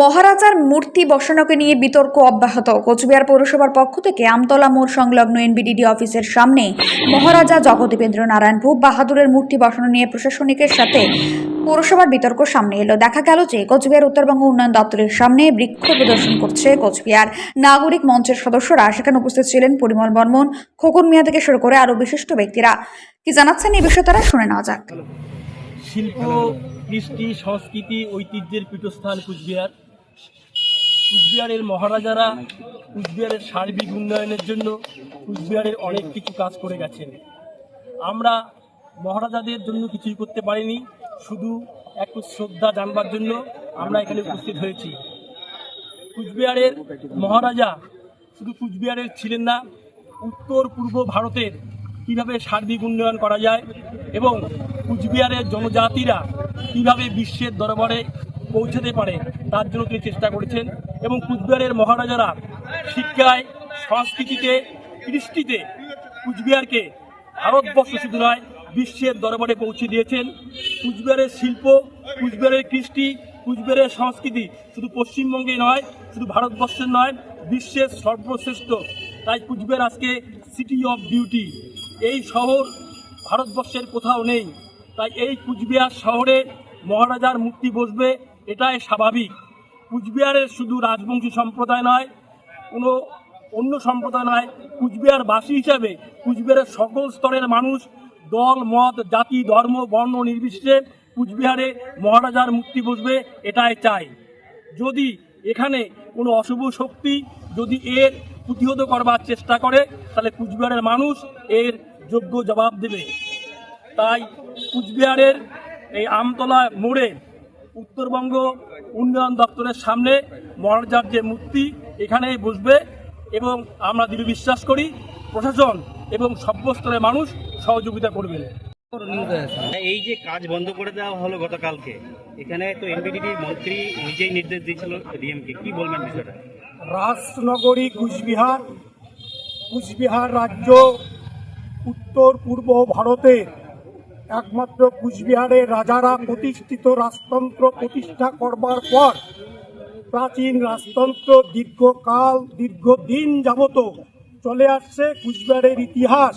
মহারাজার মূর্তি বসানোকে নিয়ে বিতর্ক অব্যাহত। কোচবিহার পৌরসভার পক্ষ থেকে আমতলা মোড় সংলগ্ন এনবিডিডি অফিসের সামনে মহারাজা জগদীবেন্দ্র নারায়ণ ভূপ বাহাদুরের মূর্তি বসানো নিয়ে প্রশাসনিকের সাথে পৌরসভার বিতর্ক সামনে এলো। দেখা গেল যে কোচবিহার উত্তরবঙ্গ উন্নয়ন দপ্তরের সামনে বৃক্ষ প্রদর্শন করছে কোচবিহার। নাগরিক মঞ্চের সদস্যরা সেখানে উপস্থিত ছিলেন পরিমল বর্মন, খোকন মিয়া থেকে শুরু করে আরও বিশিষ্ট ব্যক্তিরা। কি জানাচ্ছেন এই বিষয়ে তারা? শুনে নেওয়া যাক। শিল্প, কৃষ্টি, সংস্কৃতি, ঐতিহ্যের পীঠস্থান কুচবিহার। কুচবিহারের মহারাজারা কুচবিহারের সার্বিক উন্নয়নের জন্য কুচবিহারের অনেক কিছু কাজ করে গেছেন। আমরা মহারাজাদের জন্য কিছুই করতে পারিনি, শুধু একটু শ্রদ্ধা জানবার জন্য আমরা এখানে উপস্থিত হয়েছি। কুচবিহারের মহারাজা শুধু কুচবিহারের ছিলেন না, উত্তর পূর্ব ভারতের কীভাবে সার্বিক উন্নয়ন করা যায় এবং কুচবিহারের জনজাতিরা কীভাবে বিশ্বের দরবারে পৌঁছাতে পারে, তার জন্য তিনি চেষ্টা করেছেন এবং কুচবিহারের মহারাজারা শিক্ষায়, সংস্কৃতিতে, কৃষ্টিতে কুচবিহারকে ভারতবর্ষ শুধু নয়, বিশ্বের দরবারে পৌঁছে দিয়েছেন। কুচবিহারের শিল্প, কুচবিহারের কৃষ্টি, কুচবিহারের সংস্কৃতি শুধু পশ্চিমবঙ্গে নয়, শুধু ভারতবর্ষের নয়, বিশ্বের সর্বশ্রেষ্ঠ। তাই কুচবিহার আজকে সিটি অফ বিউটি এই শহর ভারতবর্ষের কোথাও নেই। তাই এই কুচবিহার শহরে মহারাজার মূর্তি বসবে এটাই স্বাভাবিক। কুচবিহারের শুধু রাজবংশী সম্প্রদায় নয়, কোনো অন্য সম্প্রদায় নয়, কুচবিহারবাসী হিসাবে কুচবিহারের সকল স্তরের মানুষ দল, মত, জাতি, ধর্ম, বর্ণ নির্বিশেষে কুচবিহারে মহারাজার মুক্তি বসবে, এটাই চাই। যদি এখানে কোনো অশুভ শক্তি যদি এর প্রতিহত করবার চেষ্টা করে, তাহলে কুচবিহারের মানুষ এর যোগ্য জবাব দেবে। তাই কুচবিহারের এই আমতলা মোড়ে উত্তরবঙ্গ উন্নয়ন দপ্তরের সামনে মহারাজার যে মূর্তি এখানেই বসবে এবং আমরা দৃঢ় বিশ্বাস করি প্রশাসন এবং সর্বস্তরের মানুষ সহযোগিতা করবেন। এই যে কাজ বন্ধ করে দেওয়া হলো গতকালকে এখানে তো এনবিডিটির মন্ত্রী নিজেই নির্দেশ দিয়েছিল ডিএমকে কি বলবেন বিষয়টা? রাজনগরী কুচবিহার কুচবিহার রাজ্য উত্তর পূর্ব ভারতের একমাত্র কুচবিহারের রাজারা প্রতিষ্ঠিত রাজতন্ত্র প্রতিষ্ঠা করবার পর প্রাচীন রাজতন্ত্র দীর্ঘকাল, দীর্ঘদিন যাবত চলে আসছে কুচবিহারের ইতিহাস,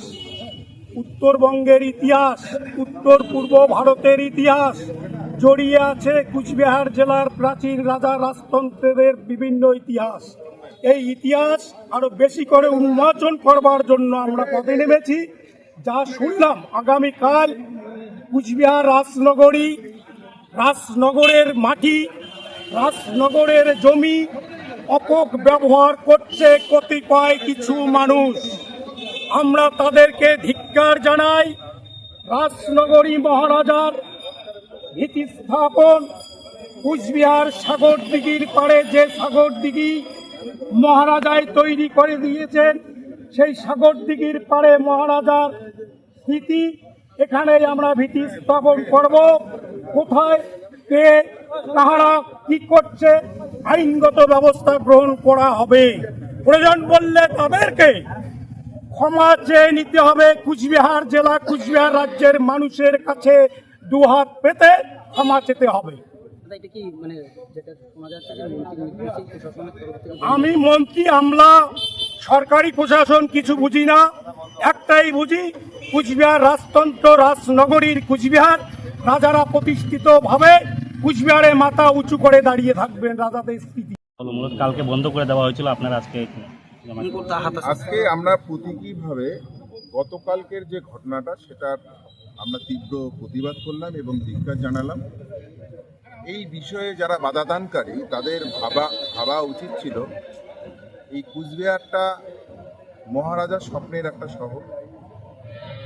উত্তরবঙ্গের ইতিহাস উত্তর পূর্ব ভারতের ইতিহাস। জড়িয়ে আছে কুচবিহার জেলার প্রাচীন রাজা রাজতন্ত্রের বিভিন্ন ইতিহাস। এই ইতিহাস আরও বেশি করে উন্মোচন করবার জন্য আমরা পথে নেমেছি। যা শুনলাম আগামীকাল কুচবিহার রাজনগরী, রাজনগরের মাটি, রাজনগরের জমি অপক ব্যবহার করছে কতিপয় কিছু মানুষ। আমরা তাদেরকে ধিক্কার জানাই, রাজনগরী মহারাজার ভীতি স্থাপন, কুচবিহার সাগর দিঘির পাড়ে যে সাগর দিঘি মহারাজাই তৈরি করে দিয়েছেন সেই সাগর দিঘির পাড়ে মহারাজার স্মৃতি। এখানে আমরা ভীতি স্থাপন করব। কোথায় কে তাহারা কি করছে আইনগত ব্যবস্থা গ্রহণ করা হবে। প্রয়োজন বললে তাদেরকে ক্ষমা চেয়ে নিতে হবে। কুচবিহার জেলা কুচবিহার রাজ্যের মানুষের কাছে দুহাত পেতে ক্ষমা চেতে হবে। মানে আমি মন্ত্রী আমলা সরকারি প্রশাসন কিছু বুঝি না একটাই বুঝি কুচবিহার রাজতন্ত্র রাজনগরীর কুচবিহার রাজারা প্রতিষ্ঠিত ভাবে কুচবিহারে মাথা উঁচু করে দাঁড়িয়ে থাকবেন রাজাদের স্থিতি মূলত কালকে বন্ধ করে দেওয়া হয়েছিল আপনার আজকে আজকে আমরা প্রতীকীভাবে গতকালকের যে ঘটনাটা সেটার আমরা তীব্র প্রতিবাদ করলাম এবং ধিক্কার জানালাম। এই বিষয়ে যারা বাধাদানকারী তাদের ভাবা ভাবা উচিত ছিল এই কুচবিহারটা মহারাজার স্বপ্নের একটা শহর।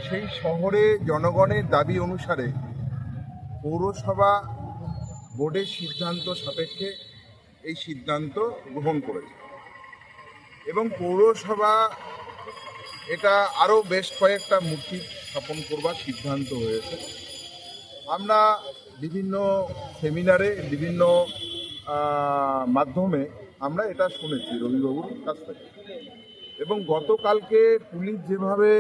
সেই শহরে জনগণের দাবি অনুসারে পৌরসভা বোর্ডের সিদ্ধান্ত সাপেক্ষে এই সিদ্ধান্ত গ্রহণ করেছে। এবং পৌরসভা এটা আরও বেশ কয়েকটা মূর্তি স্থাপন করবার সিদ্ধান্ত হয়েছে। আমরা বিভিন্ন সেমিনারে বিভিন্ন মাধ্যমে আমরা এটা শুনেছি, রবিবাবুর কাছ থেকে। এবং গতকালকে পুলিশ যেভাবে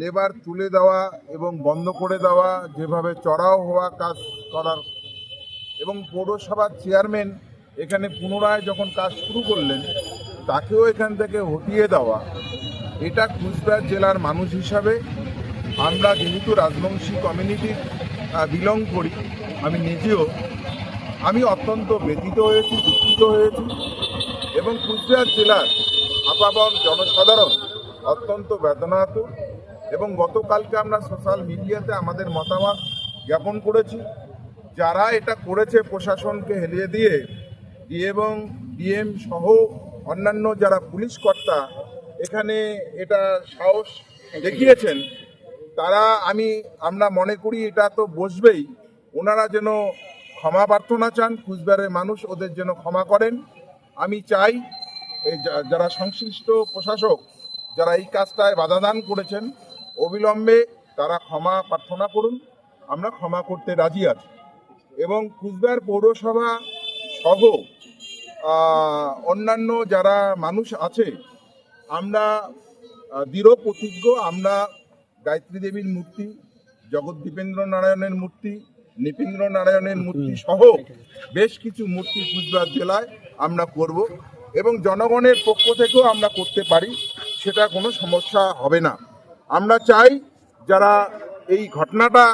লেবার তুলে দেওয়া এবং বন্ধ করে দেওয়া, যেভাবে চড়াও হওয়া কাজ করার, এবং পৌরসভার চেয়ারম্যান এখানে পুনরায় যখন কাজ শুরু করলেন, তাকেও এখান থেকে হটিয়ে দেওয়া, এটা কুচবিহার জেলার মানুষ হিসাবে আমরা যেহেতু রাজবংশী কমিউনিটির বিলং করি, আমি নিজেও আমি অত্যন্ত ব্যথিত হয়েছি, দুঃখিত হয়েছি এবং কুচবিহার জেলার আপাবর জনসাধারণ অত্যন্ত বেদনাহত এবং গতকালকে আমরা সোশ্যাল মিডিয়াতে আমাদের মতামত জ্ঞাপন করেছি। যারা এটা করেছে প্রশাসনকে হেলিয়ে দিয়ে এবং ডিএম সহ অন্যান্য যারা পুলিশ কর্তা এখানে এটা সাহস দেখিয়েছেন, তারা আমি আমরা মনে করি এটা তো বসবেই। ওনারা যেন ক্ষমা প্রার্থনা চান, কুচবিহারের মানুষ ওদের যেন ক্ষমা করেন। আমি চাই এই যারা সংশ্লিষ্ট প্রশাসক, যারা এই কাজটায় বাধাদান করেছেন, অবিলম্বে তারা ক্ষমা প্রার্থনা করুন। আমরা ক্ষমা করতে রাজি আছি। এবং কুচবিহার পৌরসভা সহ অন্যান্য যারা মানুষ আছে, আমরা দৃঢ় প্রতিজ্ঞ, আমরা গায়ত্রী দেবীর মূর্তি, জগৎ দীপেন্দ্র নারায়ণের মূর্তি নৃপেন্দ্র নারায়ণের মূর্তি সহ বেশ কিছু মূর্তি কুচবিহার জেলায় আমরা করব এবং জনগণের পক্ষ থেকেও আমরা করতে পারি সেটা কোনো সমস্যা হবে না। আমরা চাই যারা এই ঘটনাটা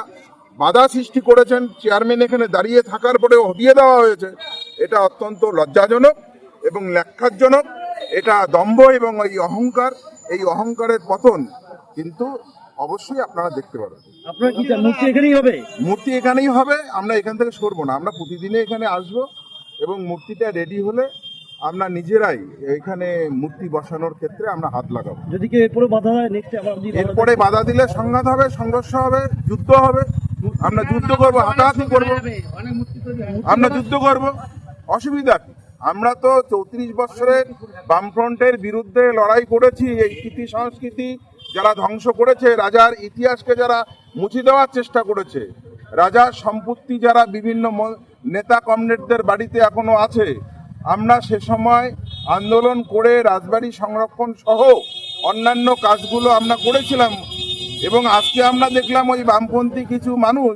বাধা সৃষ্টি করেছেন চেয়ারম্যান এখানে দাঁড়িয়ে থাকার পরে হটিয়ে দেওয়া হয়েছে এটা অত্যন্ত লজ্জাজনক এবং লেখাজনক এটা দম্ভ এবং এই অহংকার এই অহংকারের পতন কিন্তু অবশ্যই আপনারা দেখতে পাবেন আপনার কি মূর্তি এখানেই হবে? মূর্তি এখানেই হবে আমরা এখান থেকে সরবো না আমরা প্রতিদিনে এখানে আসব এবং মূর্তিটা রেডি হলে আমরা নিজেরাই এখানে মূর্তি বসানোর ক্ষেত্রে আমরা হাত লাগাবো। যদি কেউ এরপরে বাধা দেয় নেক্সট আবার এরপরে বাধা দিলে সংঘাত হবে সংঘর্ষ হবে যুদ্ধ হবে আমরা যুদ্ধ করব হাতাহাতি করব আমরা যুদ্ধ করব অসুবিধা কি? আমরা তো চৌত্রিশ বছরের বামফ্রন্টের বিরুদ্ধে লড়াই করেছি এই কৃতি সংস্কৃতি যারা ধ্বংস করেছে, রাজার ইতিহাসকে যারা মুছে দেওয়ার চেষ্টা করেছে, রাজার সম্পত্তি যারা বিভিন্ন নেতা কমরেডদের বাড়িতে এখনও আছে, আমরা সে সময় আন্দোলন করে রাজবাড়ি সংরক্ষণ সহ অন্যান্য কাজগুলো আমরা করেছিলাম এবং আজকে আমরা দেখলাম ওই বামপন্থী কিছু মানুষ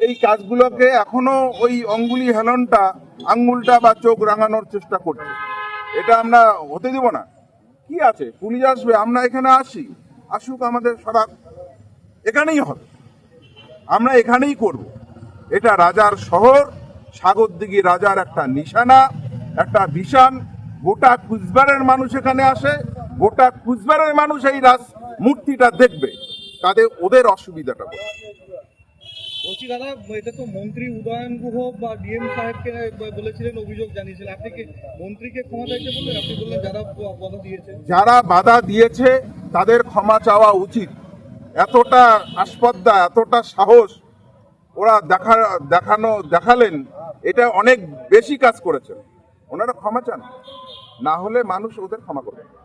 এই কাজগুলোকে এখনও ওই অঙ্গুলি হেলনটা, আঙ্গুলটা বা চোখ রাঙানোর চেষ্টা করছে। এটা আমরা হতে দেব না। কি আছে? পুলিশ আসবে, আমরা এখানে আসি। আসুক আমাদের সারা এখানেই হবে। আমরা এখানেই করব। এটা রাজার শহর সাগরদিঘি রাজার একটা নিশানা একটা বিশান গোটা কুচবিহারের মানুষ এখানে আসে গোটা কুচবিহারের মানুষ এই রাজ মূর্তিটা দেখবে। তাদের ওদের অসুবিধাটা বলছি। দাদা এটা তো মন্ত্রী উদয়ন গুহ বা ডিএম সাহেবকে বলেছিলেন অভিযোগ জানিয়েছিলেন আপনি কি মন্ত্রীকে ক্ষমা চাইতে বললেন? আপনি বললেন যারা বাধা দিয়েছে। যারা বাধা দিয়েছে তাদের ক্ষমা চাওয়া উচিত। এতটা আসপদ্দা, এতটা সাহস ওরা দেখা, দেখানো, দেখালেন, এটা অনেক বেশি কাজ করেছেন। ওনারা ক্ষমা চান। না হলে মানুষ ওদের ক্ষমা করবে।